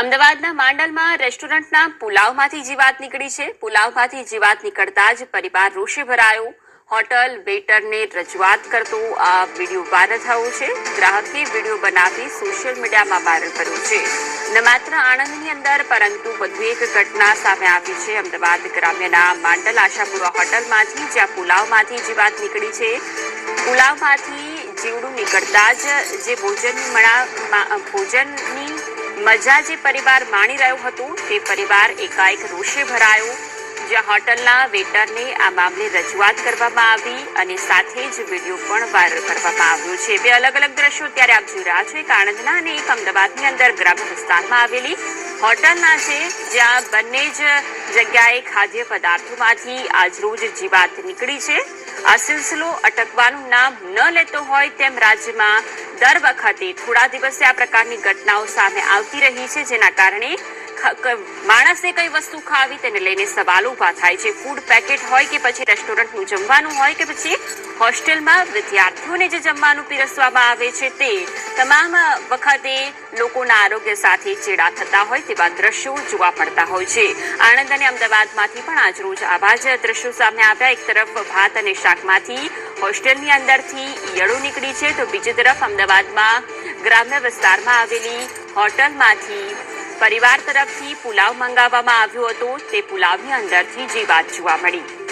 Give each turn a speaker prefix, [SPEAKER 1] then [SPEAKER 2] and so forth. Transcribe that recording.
[SPEAKER 1] અમદાવાદના માંડલમાં રેસ્ટોરન્ટના પુલાવમાંથી જીવાત નીકળી છે. પુલાવમાંથી જીવાત નીકળતા જ પરિવાર રોષે ભરાયો. હોટલ વેટરને રજૂઆત કરતો આ વીડિયો વાયરલ થયો છે. ગ્રાહકે વીડિયો બનાવી સોશિયલ મીડિયામાં વાયરલ કર્યો છે. ન માત્ર આણંદની અંદર, પરંતુ વધુ એક ઘટના સામે આવી છે. અમદાવાદ ગ્રામ્યના માંડલ આશાપુરા હોટલમાંથી, જ્યાં પુલાવમાંથી જીવાત નીકળી છે. પુલાવમાંથી જીવડું નીકળતા જ જે ભોજનની મણા ભોજનની મજા જે પરિવાર માણી રહ્યો હતો, તે પરિવાર એકાએક રોષે ભરાયો, જ્યાં હોટલના વેટરને આ મામલે રજૂઆત કરવામાં આવી અને સાથે જ વીડિયો પણ વાયરલ કરવામાં આવ્યો છે. બે અલગ અલગ દ્રશ્યો ત્યારે આપ જોઈ રહ્યા છો. એક આણંદના અને એક અમદાવાદની અંદર ગ્રામ્ય વિસ્તારમાં આવેલી હોટલના છે, જ્યાં બંને જ જગ્યાએ ખાદ્ય પદાર્થોમાંથી આજરોજ જીવાત નીકળી છે. આ સિલસિલો અટકવાનું નામ ન લેતો હોય તેમ રાજ્યમાં દર વખતે થોડા દિવસે આ પ્રકારની ઘટનાઓ સામે આવતી રહી છે, જેના કારણે માણસે કઈ વસ્તુ ખાવી તેને લઈને સવાલો ઊભા થાય છે. ફૂડ પેકેટ હોય કે પછી રેસ્ટોરન્ટનું જમવાનું હોય કે પછી હોસ્ટેલમાં વિદ્યાર્થીઓને જે જમવાનું પીરસવામાં આવે છે તે તમામ વખતે લોકોના આરોગ્ય સાથે ચેડા થતા હોય તેવા દ્રશ્યો જોવા મળતા હોય છે. આણંદ અને અમદાવાદમાંથી પણ આજરોજ આવા જ દ્રશ્યો સામે આવ્યા. એક તરફ ભાત અને શાકમાંથી હોસ્ટેલની અંદરથી ઈયળો નીકળી છે તો બીજી તરફ અમદાવાદમાં ગ્રામ્ય વિસ્તારમાં આવેલી હોટલમાંથી પરિવાર તરફથી પુલાવ મંગાવવામાં આવ્યો હતો. તે પુલાવની અંદરથી જીવાત જોવા મળી.